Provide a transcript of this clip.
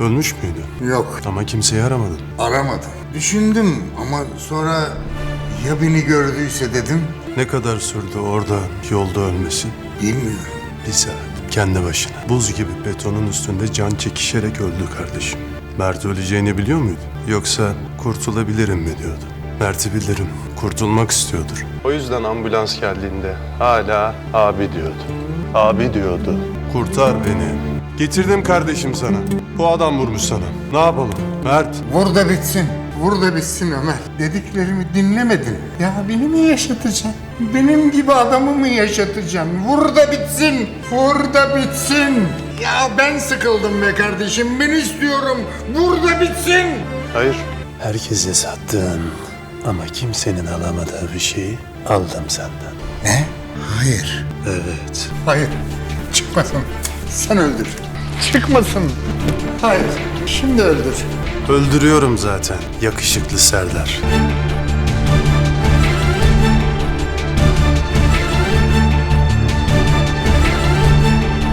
Ölmüş müydü? Yok, Ama kimseyi aramadın. aramadım. Düşündüm ama sonra ya beni gördüyse dedim. Ne kadar sürdü orada yolda ölmesi? Bilmiyorum. Bir saat. Kendi başına. Buz gibi betonun üstünde can çekişerek öldü kardeşim. Mert öleceğini biliyor muydu? Yoksa kurtulabilirim mi diyordu. Mert'i bilirim. Kurtulmak istiyordur. O yüzden ambulans geldiğinde hala abi diyordu. Abi diyordu. Kurtar beni. Getirdim kardeşim sana. Bu adam vurmuş sana. Ne yapalım? Mert. Vur da bitsin. Vur da bitsin Ömer. Dediklerimi dinlemedin. Ya beni mi yaşatacaksın? Benim gibi adamı mı yaşatacaksın? Vur da bitsin. Vur da bitsin. Ya ben sıkıldım be kardeşim. Ben istiyorum. Vur da bitsin. Hayır. Herkese sattığın ama kimsenin alamadığı bir şeyi aldım senden. Ne? Hayır. Evet. Hayır. Çıkmasın. Sen öldür. Çıkmasın. Hayır. Şimdi öldür. Öldürüyorum zaten. Yakışıklı Serdar.